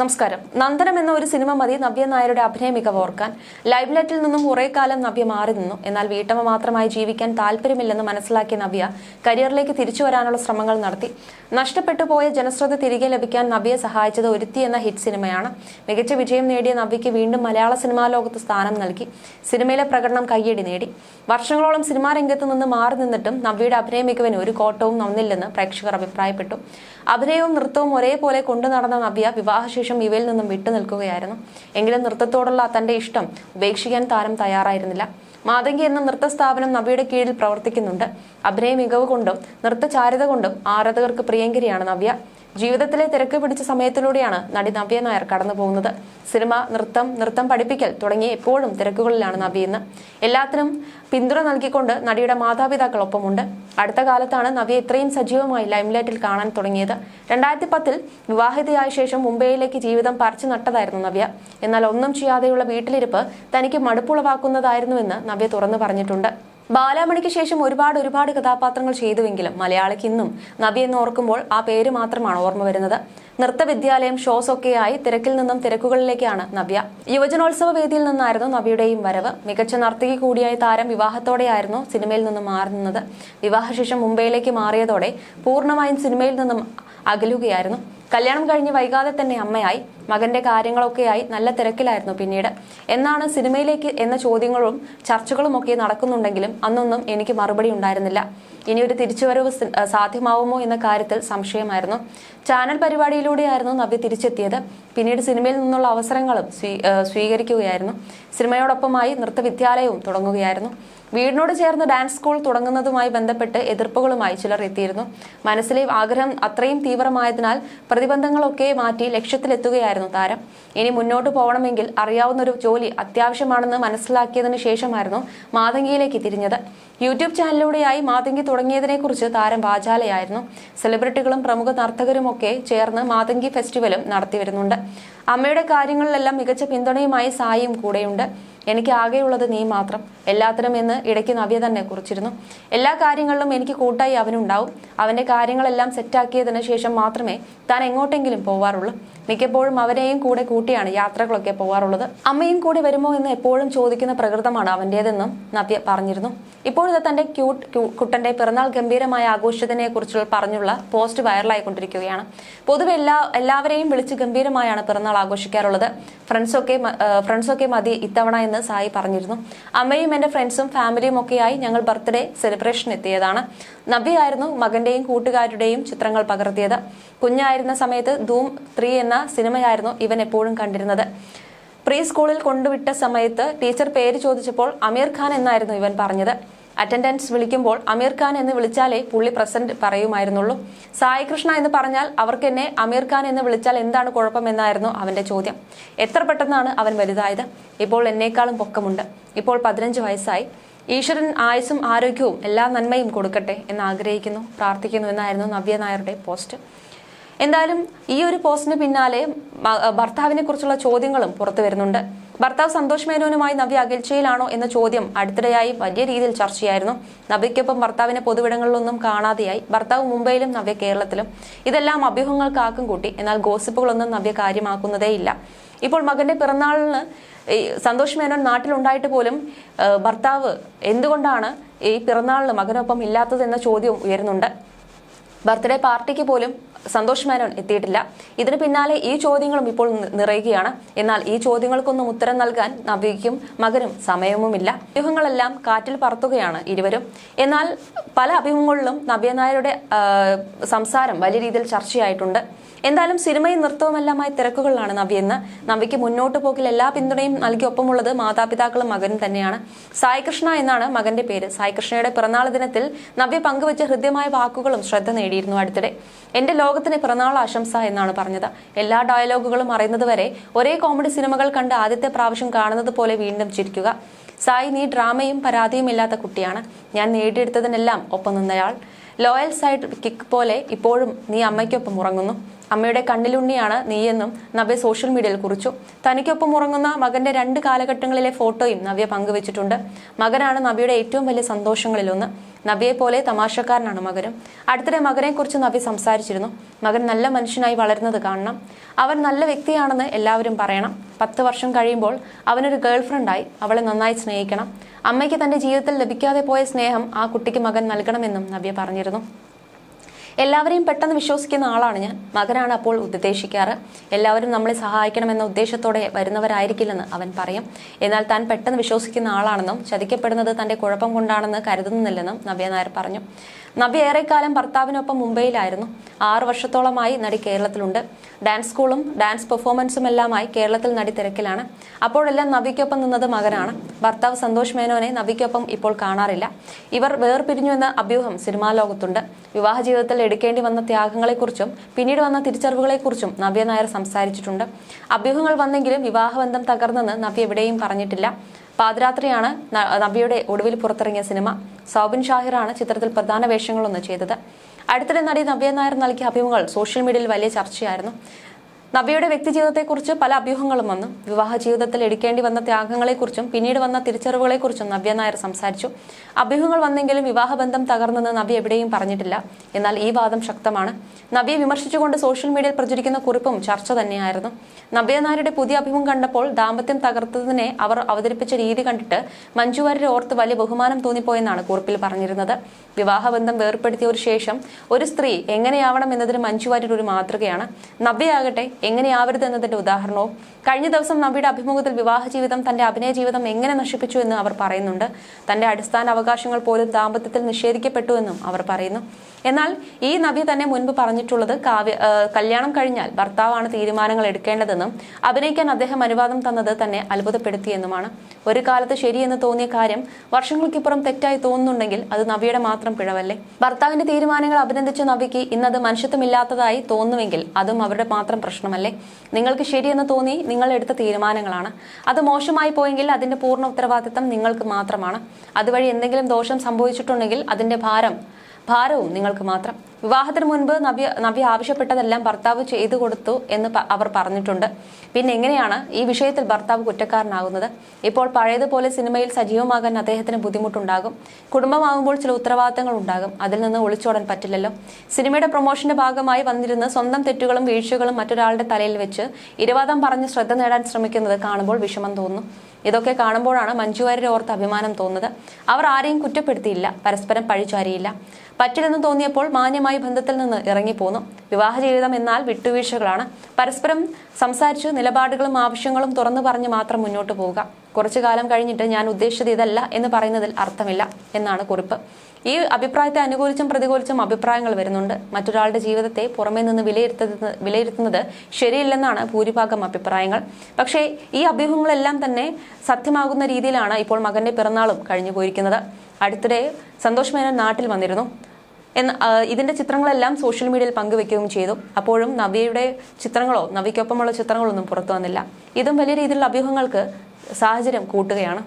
നമസ്കാരം. നന്ദനം എന്ന ഒരു സിനിമ മതി നവ്യ നായരുടെ അഭിനയ മികവ് ഓർക്കാൻ. ലൈവ് ലൈറ്റിൽ നിന്നും കുറേ കാലം നവ്യ മാറി നിന്നു. എന്നാൽ വീട്ടമ്മ മാത്രമായി ജീവിക്കാൻ താല്പര്യമില്ലെന്ന് മനസ്സിലാക്കിയ നവ്യ കരിയറിലേക്ക് തിരിച്ചു വരാനുള്ള ശ്രമങ്ങൾ നടത്തി. നഷ്ടപ്പെട്ടു പോയ ജനശ്രദ്ധ തിരികെ ലഭിക്കാൻ നവ്യയെ സഹായിച്ചത് ഒരുത്തി എന്ന ഹിറ്റ് സിനിമയാണ്. മികച്ച വിജയം നേടിയ നവ്യയ്ക്ക് വീണ്ടും മലയാള സിനിമാ ലോകത്ത് സ്ഥാനം നൽകി. സിനിമയിലെ പ്രകടനം കയ്യടി നേടി. വർഷങ്ങളോളം സിനിമാ രംഗത്ത് നിന്ന് മാറി നിന്നിട്ടും നവ്യയുടെ അഭിനയ മികവിന് ഒരു കോട്ടവും നന്നില്ലെന്ന് പ്രേക്ഷകർ അഭിപ്രായപ്പെട്ടു. അഭിനയവും നൃത്തവും ഒരേപോലെ കൊണ്ടു നടന്ന നവ്യ വിവാഹശേഷം ഇവയിൽ നിന്നും വിട്ടുനിൽക്കുകയായിരുന്നു എങ്കിലും നൃത്തത്തോടുള്ള തന്റെ ഇഷ്ടം ഉപേക്ഷിക്കാൻ താരം തയ്യാറായിരുന്നില്ല. മാതങ്കി എന്ന നൃത്ത സ്ഥാപനം നവ്യയുടെ കീഴിൽ പ്രവർത്തിക്കുന്നുണ്ട്. അഭിനയ മികവ് കൊണ്ടും നൃത്തചാരിത കൊണ്ടും ആരാധകർക്ക് പ്രിയങ്കരിയാണ് നവ്യ. ജീവിതത്തിലെ തിരക്ക് പിടിച്ച സമയത്തിലൂടെയാണ് നടി നവ്യ നായർ കടന്നു പോകുന്നത്. സിനിമ നൃത്തം നൃത്തം പഠിപ്പിക്കൽ തുടങ്ങിയ എപ്പോഴും തിരക്കുകളിലാണ് നവ്യ ഇന്ന്. എല്ലാത്തിനും പിന്തുണ നൽകിക്കൊണ്ട് നടിയുടെ മാതാപിതാക്കൾ ഒപ്പമുണ്ട് അടുത്ത കാലത്താണ് നവ്യ ഇത്രയും സജീവമായി ലൈംലൈറ്റിൽ കാണാൻ തുടങ്ങിയത്. രണ്ടായിരത്തി പത്തിൽ വിവാഹിതയായ ശേഷം മുംബൈയിലേക്ക് ജീവിതം പറിച്ചു നട്ടതായിരുന്നു നവ്യ. എന്നാൽ ഒന്നും ചെയ്യാതെയുള്ള വീട്ടിലിരിപ്പ് തനിക്ക് മടുപ്പുളവാക്കുന്നതായിരുന്നുവെന്ന് നവ്യ തുറന്നു പറഞ്ഞിട്ടുണ്ട്. ബാലാമണിക്ക് ശേഷം ഒരുപാട് ഒരുപാട് കഥാപാത്രങ്ങൾ ചെയ്തുവെങ്കിലും മലയാളിക്ക് ഇന്നും നവ്യ എന്ന് ഓർക്കുമ്പോൾ ആ പേര് മാത്രമാണ് ഓർമ്മ വരുന്നത്. നൃത്തവിദ്യാലയം ഷോസ് ഒക്കെയായി തിരക്കിൽ നിന്നും തിരക്കുകളിലേക്കാണ് നവ്യ. യുവജനോത്സവ വേദിയിൽ നിന്നായിരുന്നു നവ്യയുടെയും വരവ്. മികച്ച നർത്തകി കൂടിയായ താരം വിവാഹത്തോടെയായിരുന്നു സിനിമയിൽ നിന്നും മാറുന്നത്. വിവാഹശേഷം മുംബൈയിലേക്ക് മാറിയതോടെ പൂർണമായും സിനിമയിൽ നിന്നും അകലുകയായിരുന്നു. കല്യാണം കഴിഞ്ഞ് വൈകാതെ തന്നെ അമ്മയായി. മകന്റെ കാര്യങ്ങളൊക്കെയായി നല്ല തിരക്കിലായിരുന്നു പിന്നീട്. എന്നാണ് സിനിമയിലേക്ക് എന്ന ചോദ്യങ്ങളും ചർച്ചകളും ഒക്കെ നടക്കുന്നുണ്ടെങ്കിലും അന്നൊന്നും എനിക്ക് മറുപടി ഉണ്ടായിരുന്നില്ല. ഇനി ഒരു തിരിച്ചുവരവ് സാധ്യമാവുമോ എന്ന കാര്യത്തിൽ സംശയമായിരുന്നു. ചാനൽ പരിപാടിയിലൂടെയായിരുന്നു നവ്യ തിരിച്ചെത്തിയത്. പിന്നീട് സിനിമയിൽ നിന്നുള്ള അവസരങ്ങളും സ്വീകരിക്കുകയായിരുന്നു. സിനിമയോടൊപ്പമായി നൃത്തവിദ്യാലയവും തുടങ്ങുകയായിരുന്നു. വീടിനോട് ചേർന്ന് ഡാൻസ് സ്കൂൾ തുടങ്ങുന്നതുമായി ബന്ധപ്പെട്ട് എതിർപ്പുകളുമായി ചിലർ എത്തിയിരുന്നു. മനസ്സിലെ ആഗ്രഹം അത്രയും തീവ്രമായതിനാൽ പ്രതിബന്ധങ്ങളൊക്കെ മാറ്റി ലക്ഷ്യത്തിലെത്തുകയായിരുന്നു താരം. ഇനി മുന്നോട്ട് പോകണമെങ്കിൽ അറിയാവുന്ന ഒരു ജോലി അത്യാവശ്യമാണെന്ന് മനസ്സിലാക്കിയതിനു ശേഷമായിരുന്നു മാതങ്കിയിലേക്ക് തിരിഞ്ഞത്. യൂട്യൂബ് ചാനലിലൂടെയായി മാതങ്കി തുടങ്ങിയതിനെക്കുറിച്ച് താരം വാചാലയായിരുന്നു. സെലിബ്രിറ്റികളും പ്രമുഖ നർത്തകരുമൊക്കെ ചേർന്ന് മാതങ്കി ഫെസ്റ്റിവലും നടത്തിവരുന്നുണ്ട്. അമ്മയുടെ കാര്യങ്ങളിലെല്ലാം മികച്ച പിന്തുണയുമായി സായിയും കൂടെയുണ്ട്. എനിക്ക് ആകെയുള്ളത് നീ മാത്രം. എല്ലാത്തിനും എന്ന് ഇടയ്ക്ക് നവ്യ തന്നെ കുറിച്ചിരുന്നു. എല്ലാ കാര്യങ്ങളിലും എനിക്ക് കൂട്ടായി അവനുണ്ടാവും. അവന്റെ കാര്യങ്ങളെല്ലാം സെറ്റാക്കിയതിന് ശേഷം മാത്രമേ താൻ എങ്ങോട്ടെങ്കിലും പോവാറുള്ളൂ. മിക്കപ്പോഴും അവനെയും കൂടെ കൂട്ടിയാണ് യാത്രകളൊക്കെ പോവാറുള്ളത്. അമ്മയും കൂടി വരുമോ എന്ന് എപ്പോഴും ചോദിക്കുന്ന പ്രകൃതമാണ് അവന്റേതെന്നും നവ്യ പറഞ്ഞിരുന്നു. ഇപ്പോഴത്തെ തന്റെ ക്യൂട്ട് കുട്ടന്റെ പിറന്നാൾ ഗംഭീരമായ ആഘോഷത്തിനെ കുറിച്ചുള്ള പറഞ്ഞുള്ള പോസ്റ്റ് വൈറലായിക്കൊണ്ടിരിക്കുകയാണ് പൊതുവെ എല്ലാ എല്ലാവരെയും വിളിച്ച് ഗംഭീരമായാണ് പിറന്നാൾ ആഘോഷിക്കാറുള്ളത്. ഫ്രണ്ട്സൊക്കെ ഫ്രണ്ട്സൊക്കെ മതി ഇത്തവണ എന്ന് സായി പറഞ്ഞിരുന്നു. അമ്മയും എന്റെ ഫ്രണ്ട്സും ഫാമിലിയും ഒക്കെയായി ഞങ്ങൾ ബർത്ത്ഡേ സെലിബ്രേഷൻ എത്തിയതാണ്. നബിയായിരുന്നു മകന്റെയും കൂട്ടുകാരുടെയും ചിത്രങ്ങൾ പകർത്തിയത്. കുഞ്ഞായിരുന്ന സമയത്ത് ധൂം ത്രീ എന്ന സിനിമയായിരുന്നു ഇവൻ എപ്പോഴും കണ്ടിരുന്നത്. പ്രീ സ്കൂളിൽ കൊണ്ടുവിട്ട സമയത്ത് ടീച്ചർ പേര് ചോദിച്ചപ്പോൾ അമീർ ഖാൻ എന്നായിരുന്നു ഇവൻ പറഞ്ഞത്. അറ്റൻഡൻസ് വിളിക്കുമ്പോൾ അമീർ ഖാൻ എന്ന് വിളിച്ചാലേ പുള്ളി പ്രസന്റ് പറയുമായിരുന്നുള്ളൂ. സായി കൃഷ്ണ എന്ന് പറഞ്ഞാൽ അവർക്ക് എന്നെ അമീർ ഖാൻ എന്ന് വിളിച്ചാൽ എന്താണ് കുഴപ്പമെന്നായിരുന്നു അവന്റെ ചോദ്യം. എത്ര പെട്ടെന്നാണ് അവൻ വലുതായത്? ഇപ്പോൾ എന്നേക്കാളും പൊക്കമുണ്ട്. ഇപ്പോൾ പതിനഞ്ച് വയസ്സായി. ഈശ്വരൻ ആയുസ്സും ആരോഗ്യവും എല്ലാ നന്മയും കൊടുക്കട്ടെ എന്ന് ആഗ്രഹിക്കുന്നു പ്രാർത്ഥിക്കുന്നു എന്നായിരുന്നു നവ്യ നായരുടെ പോസ്റ്റ്. എന്തായാലും ഈ ഒരു പോസ്റ്റിന് പിന്നാലെ ഭർത്താവിനെ കുറിച്ചുള്ള ചോദ്യങ്ങളും പുറത്തു വരുന്നുണ്ട്. ഭർത്താവ് സന്തോഷ് മേനോനുമായി നവ്യ അകൽച്ചയിലാണോ എന്ന ചോദ്യം അടുത്തിടെയായി വലിയ രീതിയിൽ ചർച്ചയായിരുന്നു. നവ്യയ്ക്കൊപ്പം ഭർത്താവിനെ പൊതുവിടങ്ങളിലൊന്നും കാണാതെയായി. ഭർത്താവ് മുംബൈയിലും നവ്യ കേരളത്തിലും. ഇതെല്ലാം അഭ്യൂഹങ്ങൾക്ക് ആക്കും കൂട്ടി. എന്നാൽ ഗോസിപ്പുകളൊന്നും നവ്യ കാര്യമാക്കുന്നതേയില്ല. ഇപ്പോൾ മകന്റെ പിറന്നാളിന് സന്തോഷ് മേനോൻ നാട്ടിലുണ്ടായിട്ട് പോലും ഭർത്താവ് എന്തുകൊണ്ടാണ് ഈ പിറന്നാളിന് മകനൊപ്പം ഇല്ലാത്തത് എന്ന ചോദ്യവും ഉയരുന്നുണ്ട്. ബർത്ത്ഡേ പാർട്ടിക്ക് പോലും സന്തോഷ് മേനോൻ എത്തിയിട്ടില്ല. ഇതിന് പിന്നാലെ ഈ ചോദ്യങ്ങളും ഇപ്പോൾ നിറയുകയാണ്. എന്നാൽ ഈ ചോദ്യങ്ങൾക്കൊന്നും ഉത്തരം നൽകാൻ നവ്യയ്ക്കും മകനും സമയവുമില്ല. അഭ്യൂഹങ്ങളെല്ലാം കാറ്റിൽ പറത്തുകയാണ് ഇരുവരും. എന്നാൽ പല അഭിമുഖങ്ങളിലും നവ്യ നായരുടെ സംസാരം വലിയ രീതിയിൽ ചർച്ചയായിട്ടുണ്ട്. എന്തായാലും സിനിമയും നൃത്തവുമെല്ലാമായി തിരക്കുകളിലാണ് നവ്യ എന്ന് നവ്യയ്ക്ക് മുന്നോട്ട് പോക്കിൽ എല്ലാ പിന്തുണയും നൽകി ഒപ്പമുള്ളത് മാതാപിതാക്കളും മകനും തന്നെയാണ്. സായികൃഷ്ണ എന്നാണ് മകന്റെ പേര്. സായികൃഷ്ണയുടെ പിറന്നാൾ ദിനത്തിൽ നവ്യ പങ്കുവച്ച ഹൃദ്യമായ വാക്കുകളും ശ്രദ്ധ നേടിയിരുന്നു അടുത്തിടെ. എന്റെ ലോകത്തിന് പിറന്നാൾ ആശംസ എന്നാണ് പറഞ്ഞത്. എല്ലാ ഡയലോഗുകളും അറിയുന്നത് വരെ ഒരേ കോമഡി സിനിമകൾ കണ്ട് ആദ്യത്തെ പ്രാവശ്യം കാണുന്നത് പോലെ വീണ്ടും ചിരിക്കുക. സായി നീ ഡ്രാമയും പരാതിയും ഇല്ലാത്ത കുട്ടിയാണ്. ഞാൻ നേടിയെടുത്തതിനെല്ലാം ഒപ്പം നിന്നയാൾ. ലോയൽ സൈഡ് കിക്ക് പോലെ ഇപ്പോഴും നീ അമ്മയ്ക്കൊപ്പം ഉറങ്ങുന്നു. അമ്മയുടെ കണ്ണിലുണ്ണിയാണ് നീയെന്നും നവ്യ സോഷ്യൽ മീഡിയയിൽ കുറിച്ചു. തനിക്കൊപ്പം ഉറങ്ങുന്ന മകന്റെ രണ്ട് കാലഘട്ടങ്ങളിലെ ഫോട്ടോയും നവ്യ പങ്കുവച്ചിട്ടുണ്ട്. മകനാണ് നവ്യയുടെ ഏറ്റവും വലിയ സന്തോഷങ്ങളിലൊന്ന്. നബിയെ പോലെ തമാശക്കാരനാണ് മകനും. അടുത്തിടെ മകനെക്കുറിച്ച് നബി സംസാരിച്ചിരുന്നു. മകൻ നല്ല മനുഷ്യനായി വളരുന്നത് കാണണം. അവൻ നല്ല വ്യക്തിയാണെന്ന് എല്ലാവരും പറയണം. പത്ത് വർഷം കഴിയുമ്പോൾ അവനൊരു ഗേൾ ഫ്രണ്ടായി അവളെ നന്നായി സ്നേഹിക്കണം. അമ്മയ്ക്ക് തന്റെ ജീവിതത്തിൽ ലഭിക്കാതെ പോയ സ്നേഹം ആ കുട്ടിക്ക് മകൻ നൽകണമെന്നും നബിയ പറഞ്ഞിരുന്നു. എല്ലാവരെയും പെട്ടെന്ന് വിശ്വസിക്കുന്ന ആളാണ് ഞാൻ. മകനാണ് അപ്പോൾ ഉപദേശിക്കാറ് എല്ലാവരും നമ്മളെ സഹായിക്കണമെന്ന ഉദ്ദേശത്തോടെ വരുന്നവരായിരിക്കില്ലെന്ന് അവൻ പറയും. എന്നാൽ താൻ പെട്ടെന്ന് വിശ്വസിക്കുന്ന ആളാണെന്നും ചതിക്കപ്പെടുന്നത് തന്റെ കുഴപ്പം കൊണ്ടാണെന്ന് കരുതുന്നില്ലെന്നും നവ്യ നായർ പറഞ്ഞു. നവ്യ ഏറെക്കാലം ഭർത്താവിനൊപ്പം മുംബൈയിലായിരുന്നു. ആറ് വർഷത്തോളമായി നടി കേരളത്തിലുണ്ട്. ഡാൻസ് സ്കൂളും ഡാൻസ് പെർഫോമൻസും എല്ലാമായി കേരളത്തിൽ നടി തിരക്കിലാണ്. അപ്പോഴെല്ലാം നവിക്കൊപ്പം നിന്നത് മകനാണ്. ഭർത്താവ് സന്തോഷ് മേനോനെ നവിക്കൊപ്പം ഇപ്പോൾ കാണാറില്ല. ഇവർ വേർപിരിഞ്ഞു എന്ന അഭ്യൂഹം സിനിമാ ലോകത്തുണ്ട്. വിവാഹ ജീവിതത്തിൽ എടുക്കേണ്ടി വന്ന ത്യാഗങ്ങളെക്കുറിച്ചും പിന്നീട് വന്ന തിരിച്ചറിവുകളെക്കുറിച്ചും നവ്യ നായർ സംസാരിച്ചിട്ടുണ്ട്. അഭ്യൂഹങ്ങൾ വന്നെങ്കിലും വിവാഹബന്ധം തകർന്നെന്ന് നവ്യ എവിടെയും പറഞ്ഞിട്ടില്ല. പാതിരാത്രിയാണ് നബിയുടെ ഒടുവിൽ പുറത്തിറങ്ങിയ സിനിമ. സൗബിൻ ഷാഹിറാണ് ചിത്രത്തിൽ പ്രധാന വേഷങ്ങളൊന്ന് ചെയ്തത്. അടുത്തിടെ നടി നവ്യ നായർ നൽകിയ അഭിമുഖങ്ങൾ സോഷ്യൽ മീഡിയയിൽ വലിയ ചർച്ചയായിരുന്നു. നവ്യയുടെ വ്യക്തിജീവിതത്തെക്കുറിച്ച് പല അഭ്യൂഹങ്ങളും വന്നു. വിവാഹ ജീവിതത്തിൽ എടുക്കേണ്ടി വന്ന ത്യാഗങ്ങളെക്കുറിച്ചും പിന്നീട് വന്ന തിരിച്ചറിവുകളെക്കുറിച്ചും നവ്യ നായർ സംസാരിച്ചു. അഭ്യൂഹങ്ങൾ വന്നെങ്കിലും വിവാഹബന്ധം തകർന്നെന്ന് നവ്യ എവിടെയും പറഞ്ഞിട്ടില്ല. എന്നാൽ ഈ വാദം ശക്തമാണ്. നവ്യെ വിമർശിച്ചുകൊണ്ട് സോഷ്യൽ മീഡിയയിൽ പ്രചരിക്കുന്ന കുറിപ്പും ചർച്ച തന്നെയായിരുന്നു. നവ്യ നായരുടെ പുതിയ അഭിമുഖം കണ്ടപ്പോൾ ദാമ്പത്യം തകർത്തതിനെ അവർ അവതരിപ്പിച്ച രീതി കണ്ടിട്ട് മഞ്ജു ഓർത്ത് വലിയ ബഹുമാനം തോന്നിപ്പോയെന്നാണ് കുറിപ്പിൽ പറഞ്ഞിരുന്നത്. വിവാഹബന്ധം വേർപ്പെടുത്തിയ ഒരു ശേഷം ഒരു സ്ത്രീ എങ്ങനെയാവണം എന്നതിന് മഞ്ജു ഒരു മാതൃകയാണ്. നവ്യയാകട്ടെ എങ്ങനെയാവരുത് എന്നതിന്റെ ഉദാഹരണവും കഴിഞ്ഞ ദിവസം നബിയുടെ അഭിമുഖത്തിൽ വിവാഹ ജീവിതം തന്റെ അഭിനയ ജീവിതം എങ്ങനെ നശിപ്പിച്ചു എന്ന് അവർ പറയുന്നുണ്ട്. തന്റെ അടിസ്ഥാന അവകാശങ്ങൾ പോലും ദാമ്പത്യത്തിൽ നിഷേധിക്കപ്പെട്ടു എന്നും അവർ പറയുന്നു. എന്നാൽ ഈ നബി തന്നെ മുൻപ് പറഞ്ഞിട്ടുള്ളത് കാവ്യ കല്യാണം കഴിഞ്ഞാൽ ഭർത്താവാണ് തീരുമാനങ്ങൾ എടുക്കേണ്ടതെന്നും അഭിനയിക്കാൻ അദ്ദേഹം അനുവാദം തന്നത് തന്നെ അത്ഭുതപ്പെടുത്തിയെന്നുമാണ്. ഒരു കാലത്ത് ശരിയെന്ന് തോന്നിയ കാര്യം വർഷങ്ങൾക്കിപ്പുറം തെറ്റായി തോന്നുന്നുണ്ടെങ്കിൽ അത് നബിയുടെ മാത്രം പിഴവല്ലേ? ഭർത്താവിന്റെ തീരുമാനങ്ങൾ അഭിനന്ദിച്ച നബിക്ക് ഇന്നത് മനുഷ്യത്വമില്ലാത്തതായി തോന്നുമെങ്കിൽ അതും അവരുടെ മാത്രം പ്രശ്നമല്ലേ? നിങ്ങൾക്ക് ശരിയെന്ന് തോന്നി നിങ്ങൾ എടുത്ത തീരുമാനങ്ങളാണ്. അത് മോശമായി പോയെങ്കിൽ അതിന്റെ പൂർണ ഉത്തരവാദിത്തം നിങ്ങൾക്ക് മാത്രമാണ്. അതുവഴി എന്തെങ്കിലും ദോഷം സംഭവിച്ചിട്ടുണ്ടെങ്കിൽ അതിന്റെ ഭാരം ഭാരവും നിങ്ങൾക്ക് മാത്രം. വിവാഹത്തിന് മുൻപ് നബി നബി ആവശ്യപ്പെട്ടതെല്ലാം ഭർത്താവ് ചെയ്തു കൊടുത്തു എന്ന് അവർ പറഞ്ഞിട്ടുണ്ട്. പിന്നെ എങ്ങനെയാണ് ഈ വിഷയത്തിൽ ഭർത്താവ് കുറ്റക്കാരനാകുന്നത്? ഇപ്പോൾ പഴയതുപോലെ സിനിമയിൽ സജീവമാകാൻ അദ്ദേഹത്തിന് ബുദ്ധിമുട്ടുണ്ടാകും. കുടുംബമാകുമ്പോൾ ചില ഉത്തരവാദിത്തങ്ങൾ ഉണ്ടാകും. അതിൽ നിന്ന് ഒളിച്ചോടാൻ പറ്റില്ലല്ലോ. സിനിമയുടെ പ്രൊമോഷന്റെ ഭാഗമായി വന്നിരുന്ന് സ്വന്തം തെറ്റുകളും വീഴ്ചകളും മറ്റൊരാളുടെ തലയിൽ വെച്ച് ഇരുവാദം പറഞ്ഞ് ശ്രദ്ധ നേടാൻ ശ്രമിക്കുന്നത് കാണുമ്പോൾ വിഷമം തോന്നുന്നു ഇതൊക്കെ കാണുമ്പോഴാണ് മഞ്ജു വാര്യരെ ഓർത്ത് അഭിമാനം തോന്നുന്നത്. അവർ ആരെയും കുറ്റപ്പെടുത്തിയില്ല പരസ്പരം പഴിച്ചാരിയില്ല പറ്റില്ലെന്ന് തോന്നിയപ്പോൾ മാന്യമായി ബന്ധത്തിൽ നിന്ന് ഇറങ്ങിപ്പോന്നു. വിവാഹ ജീവിതം എന്നാൽ വിട്ടുവീഴ്ചകളാണ്. പരസ്പരം സംസാരിച്ച് നിലപാടുകളും ആവശ്യങ്ങളും തുറന്നു പറഞ്ഞ് മാത്രം മുന്നോട്ട് പോവുക. കുറച്ചു കാലം കഴിഞ്ഞിട്ട് ഞാൻ ഉദ്ദേശിച്ചത് ഇതല്ല എന്ന് പറയുന്നതിൽ അർത്ഥമില്ല എന്നാണ് കുറിപ്പ്. ഈ അഭിപ്രായത്തെ അനുകൂലിച്ചും പ്രതികൂലിച്ചും അഭിപ്രായങ്ങൾ വരുന്നുണ്ട്. മറ്റൊരാളുടെ ജീവിതത്തെ പുറമേ നിന്ന് വിലയിരുത്തുന്നത് വിലയിരുത്തുന്നത് ശരിയില്ലെന്നാണ് ഭൂരിഭാഗം അഭിപ്രായങ്ങൾ. പക്ഷേ ഈ അഭ്യൂഹങ്ങളെല്ലാം തന്നെ സത്യമാകുന്ന രീതിയിലാണ് ഇപ്പോൾ മകന്റെ പിറന്നാളും കഴിഞ്ഞു പോയിരിക്കുന്നത്. അടുത്തിടെ സന്തോഷ് മേനോൻ നാട്ടിൽ വന്നിരുന്നു. എന്ന ഇതിന്റെ ചിത്രങ്ങളെല്ലാം സോഷ്യൽ മീഡിയയിൽ പങ്കുവെക്കുകയും ചെയ്തു. അപ്പോഴും നവ്യയുടെ ചിത്രങ്ങളോ നവ്യയ്ക്കൊപ്പമുള്ള ചിത്രങ്ങളോ ഒന്നും പുറത്തു വന്നില്ല. ഇതും വലിയ രീതിയിലുള്ള അഭ്യൂഹങ്ങൾക്ക് സാഹചര്യം കൂട്ടുകയാണ്.